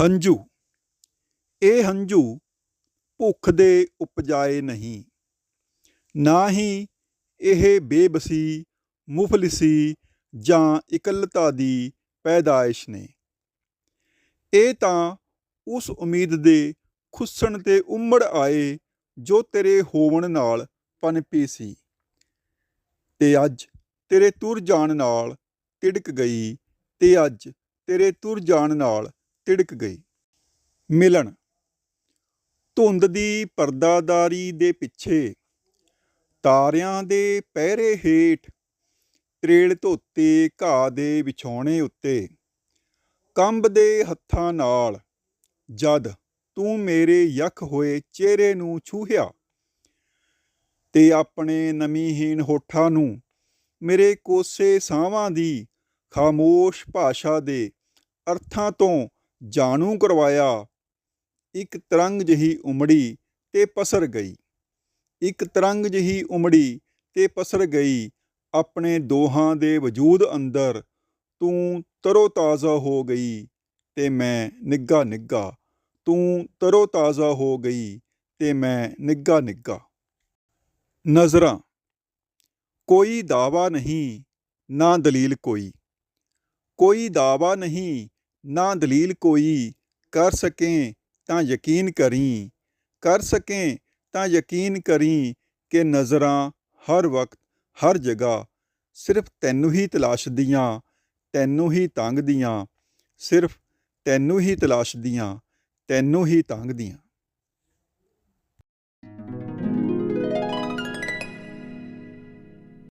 ਹੰਝੂ। ਇਹ ਹੰਝੂ ਭੁੱਖ ਦੇ ਉਪਜਾਏ ਨਹੀਂ। ਨਾ ਹੀ ਇਹ ਬੇਬਸੀ, ਮੁਫਲਿਸੀ ਜਾਂ ਇਕੱਲਤਾ ਦੀ ਪੈਦਾਇਸ਼ ਨੇ। ਇਹ ਤਾਂ ਉਸ ਉਮੀਦ ਦੇ ਖੁੱਸਣ ਤੇ ਉਮੜ ਆਏ ਜੋ ਤੇਰੇ ਹੋਵਣ ਨਾਲ ਪਨਪੀ ਸੀ ਤੇ ਅੱਜ ਤੇਰੇ ਤੁਰ ਜਾਣ ਨਾਲ ਤਿੜਕ ਗਈ ਤੇ ਅੱਜ ਤੇਰੇ ਤੁਰ ਜਾਣ ਨਾਲ ਤਿੜਕ ਗਈ। ਮਿਲਣ। ਧੁੰਦ ਦੀ ਪਰਦਾਦਾਰੀ ਦੇ ਪਿੱਛੇ ਤਾਰਿਆਂ ਦੇ ਪਹਿਰੇ ਹੇਠ ਤਰੇਲ ਧੋਤੇ ਘਾਹ ਦੇ ਵਿਛਾਉਣੇ ਉੱਤੇ ਕੰਬ ਦੇ ਹੱਥਾਂ ਨਾਲ ਜਦ ਤੂੰ ਮੇਰੇ ਯਖ ਹੋਏ ਚਿਹਰੇ ਨੂੰ ਛੂਹਿਆ ਤੇ ਆਪਣੇ ਨਮੀਹੀਨ ਹੋਠਾਂ ਨੂੰ ਮੇਰੇ ਕੋਸੇ ਸਾਹਾਂ ਦੀ ਖਾਮੋਸ਼ ਭਾਸ਼ਾ ਦੇ ਅਰਥਾਂ ਤੋਂ ਜਾਣੂ ਕਰਵਾਇਆ। ਇੱਕ ਤਰੰਗ ਜਿਹੀ ਉਮੜੀ ਤੇ ਪਸਰ ਗਈ। ਇੱਕ ਤਰੰਗ ਜਿਹੀ ਉਮੜੀ ਤੇ ਪਸਰ ਗਈ। ਆਪਣੇ ਦੋਹਾਂ ਦੇ ਵਜੂਦ ਅੰਦਰ ਤੂੰ ਤਰੋ ਤਾਜ਼ਾ ਹੋ ਗਈ ਤੇ ਮੈਂ ਨਿੱਗਾ ਨਿੱਗਾ ਤੂੰ ਤਰੋ ਤਾਜ਼ਾ ਹੋ ਗਈ ਤੇ ਮੈਂ ਨਿੱਗਾ ਨਿੱਗਾ ਨਜ਼ਰਾਂ। ਕੋਈ ਦਾਵਾ ਨਹੀਂ, ਨਾ ਦਲੀਲ ਕੋਈ। ਕੋਈ ਦਾਵਾ ਨਹੀਂ ਨਾ ਦਲੀਲ ਕੋਈ, ਕਰ ਸਕੇ ਤਾਂ ਯਕੀਨ ਕਰੀ। ਕਰ ਸਕੇ ਤਾਂ ਯਕੀਨ ਕਰੀ ਕਿ ਨਜ਼ਰਾਂ ਹਰ ਵਕਤ, ਹਰ ਜਗ੍ਹਾ ਸਿਰਫ ਤੈਨੂੰ ਹੀ ਤਲਾਸ਼ਦੀਆਂ ਤੈਨੂੰ ਹੀ ਤੰਗਦੀਆਂ ਸਿਰਫ ਤੈਨੂੰ ਹੀ ਤਲਾਸ਼ਦੀਆਂ ਤੈਨੂੰ ਹੀ ਤੰਗਦੀਆਂ